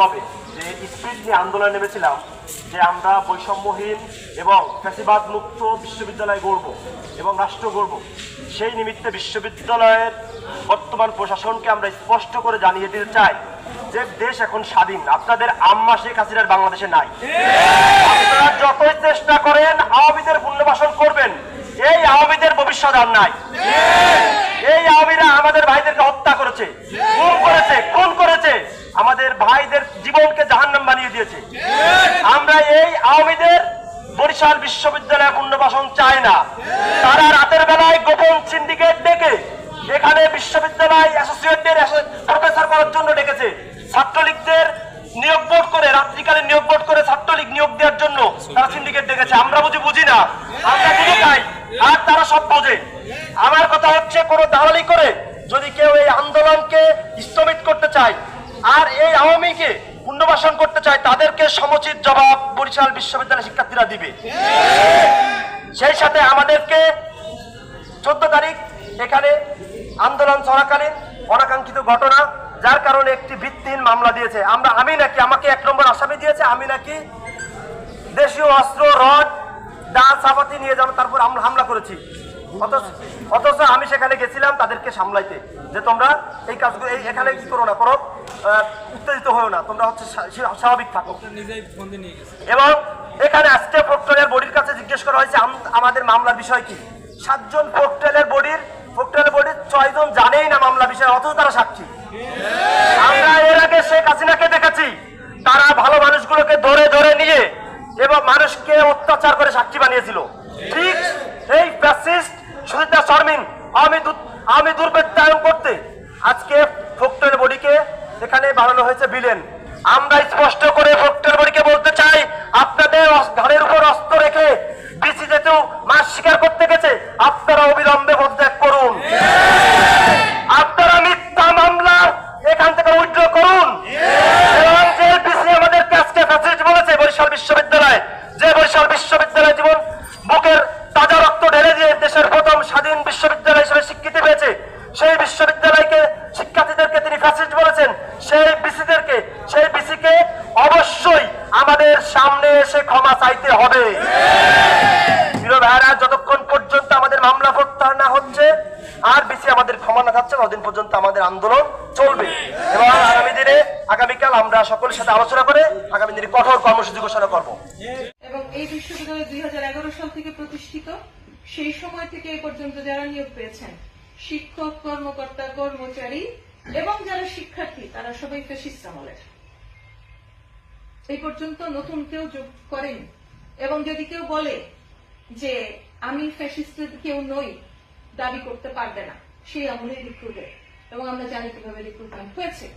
তবে যে স্পিড নিয়ে আন্দোলনে নেমেছিলাম, যে আমরা বৈষম্যহীন এবং ফ্যাসিবাদ মুক্ত বিশ্ববিদ্যালয় গড়ব এবং রাষ্ট্র গড়ব, সেই নিমিত্তে বিশ্ববিদ্যালয়ের বর্তমান প্রশাসনকে আমরা স্পষ্ট করে জানিয়ে দিতে চাই যে দেশ এখন স্বাধীন, আপনাদের আম্মা শেখ হাসিনার বাংলাদেশে নাই। আপনারা যতই চেষ্টা করেন আওয়ামীদের পুনর্বাসন করবেন, এই আওয়ামীদের ভবিষ্যৎ আর নাই। আমাদের ভাইদের জীবনকে জাহান্নাম বানিয়ে দিয়েছে। আমরা এই আওয়ামীদের বরিশাল বিশ্ববিদ্যালয়ে পুনর্বাসন চাই না। তারা রাতের বেলায় গোপন সিন্ডিকেট ডেকে এখানে বিশ্ববিদ্যালয় অ্যাসোসিয়েটদের প্রফেসর করার জন্য ডেকেছে। ছাত্রলীগদের নিয়োগ বোর্ড করে, রাত্রিকালে নিয়োগ বোর্ড করে ছাত্রলীগ নিয়োগ দেওয়ার জন্য তারা সিন্ডিকেট ডেকেছে। আমরা বুঝি বুঝি না। আমরা বুঝি খাই আর তারা সব বোঝে। আমার কথা হচ্ছে, কোনো দালালি করে যদি কেউ এই আন্দোলনকে স্থগিত করতে চায় আর এই আওয়ামীকে পুনর্বাসন করতে চায়, তাদেরকে সমুচিত জবাব বরিশাল বিশ্ববিদ্যালয় শিক্ষার্থীরা দিবে। সেই সাথে আমাদেরকে চোদ্দ তারিখ এখানে আন্দোলন চলাকালীন অনাকাঙ্ক্ষিত ঘটনা, যার কারণে একটি ভিত্তিহীন মামলা দিয়েছে। আমরা, আমি নাকি, আমাকে এক নম্বর আসামি দিয়েছে, আমি নাকি দেশীয় অস্ত্র, রড দা চাপাতি নিয়ে যাব তারপর আমরা হামলা করেছি। অথচ আমি সেখানে গেছিলাম তাদেরকে সামলাইতে যে তোমরা এই কাজগুলো এই এখানে কি করো না করো উত্তেজিত হয়েও না তোমরা হচ্ছে স্বাভাবিক থাকো। এবং এখানে আজকে প্রক্টরের বডির কাছে জিজ্ঞেস করা হয়েছে আমাদের মামলার বিষয় কি? সাতজন প্রক্টরের বডির প্রক্টরের বডির ছয়জন জানেই না মামলা বিষয় অথচ তারা সাক্ষী। আমরা এর আগে শেখ হাসিনাকে দেখেছি তারা ভালো মানুষগুলোকে ধরে ধরে নিয়ে এবং মানুষকে অত্যাচার করে সাক্ষী বানিয়েছিল। ঠিক এই ফ্যাসিস্ট সুচিত্রা শর্মিন, আমি আমি দুর্বৃত্তায়ন করতে। আজকে ফোক্টের বডিকে এখানে বানানো হয়েছে বিলেন আমরা স্পষ্ট করে ফোক্টের বডিকে বলতে চাই আপনাদের অস- ঘাড়ের উপর অস্ত্র রেখে বিসি যেহেতু মাস স্বীকার করতে গেছে আপনারা অবিলম্বে পদত্যাগ করুন আপনারা মিথ্যা মামলা এখান থেকে উইথড্র করুন এবং যে বিসি আমাদেরকে আজকে ফ্যাসিলিটি বলেছে বরিশাল বিশ্ববিদ্যালয় যে বরিশাল বিশ্ববিদ্যালয় জীবন বুকের তাজা রক্ত ঢেলে দিয়ে দেশের প্রথম স্বাধীন বিশ্ববিদ্যালয় হিসেবে স্বীকৃতি পেয়েছে সেই বিশ্ববিদ্যালয়কে শিক্ষার্থীদেরকে তিনি ফ্যাসিলিটি বলেছেন সেই বিসিদেরকে সেই বিসিকে অবশ্যই আমাদের সামনে এসে ক্ষমা চাইতে হবে। প্রিয় ভাইরা, যতক্ষণ পর্যন্ত আমাদের মামলা প্রত্যাহার না হচ্ছে, আর বেশি আমাদের ক্ষমা না থাকছে, ততদিন পর্যন্ত আমাদের আন্দোলন চলবে। এবং আগামী দিনে, আগামীকাল আমরা সকলের সাথে আলোচনা করে আগামী দিনে কঠোর কর্মসূচি ঘোষণা করব। এবং এই বিশ্ববিদ্যালয় দুই হাজার এগারো সাল থেকে প্রতিষ্ঠিত, সেই সময় থেকে এই পর্যন্ত যারা নিয়োগ পেয়েছেন, শিক্ষক, কর্মকর্তা, কর্মচারী এবং যারা শিক্ষার্থী, তারা সবাই ফেসিস্ট আমলের। এই পর্যন্ত নতুন কেউ যোগ করেন। এবং যদি কেউ বলে যে আমি ফ্যাসিস্টের কেউ নই, দাবি করতে পারবে না। সেই আমলেই রিক্রুটের এবং আমরা জানি কীভাবে রিক্রুটমেন্ট হয়েছে।